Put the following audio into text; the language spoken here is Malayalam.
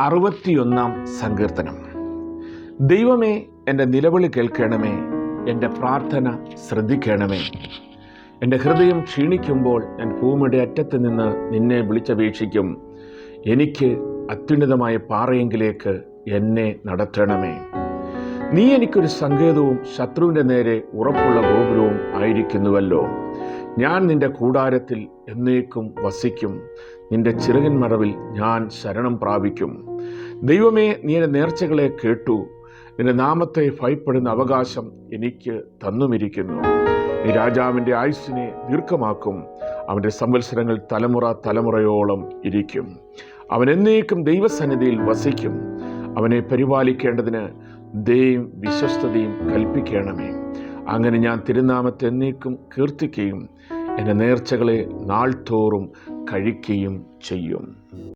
അറുപത്തിയൊന്നാം സങ്കീർത്തനം. ദൈവമേ എന്റെ നിലവിളി കേൾക്കണമേ എന്റെ പ്രാർത്ഥന ശ്രദ്ധിക്കണമേ. എന്റെ ഹൃദയം ക്ഷീണിക്കുമ്പോൾ ഞാൻ ഭൂമിയുടെ അറ്റത്ത് നിന്ന് നിന്നെ വിളിച്ചപേക്ഷിക്കും. എനിക്ക് അത്യുന്നതമായ പാറയെങ്കിലേക്ക് എന്നെ നടത്തണമേ. നീ എനിക്കൊരു സങ്കേതവും ശത്രുവിന്റെ നേരെ ഉറപ്പുള്ള ഗോപുരവും ആയിരിക്കുന്നുവല്ലോ. ഞാൻ നിന്റെ കൂടാരത്തിൽ എന്നേക്കും വസിക്കും. നിന്റെ ചിറകിൻ മറവിൽ ഞാൻ ശരണം പ്രാപിക്കും. ദൈവമേ നീ എന്റെ നേർച്ചകളെ കേട്ടു. നിന്റെ നാമത്തെ ഭയപ്പെടുന്ന അവകാശം എനിക്ക് തന്നുമിരിക്കുന്നു. നീ രാജാവിന്റെ ആയുസ്സിനെ ദീർഘമാക്കും. അവന്റെ സംവത്സരങ്ങൾ തലമുറ തലമുറയോളം ഇരിക്കും. അവൻ എന്നേക്കും ദൈവസന്നിധിയിൽ വസിക്കും. അവനെ പരിപാലിക്കേണ്ടതിന് ദയും വിശ്വസ്തതയും കൽപ്പിക്കണമേ. അങ്ങനെ ഞാൻ തിരുനാമത്തെ എന്നേക്കും കീർത്തിക്കുകയും എന്റെ നേർച്ചകളെ നാൾതോറും കഴിക്കുകയും ചെയ്യും.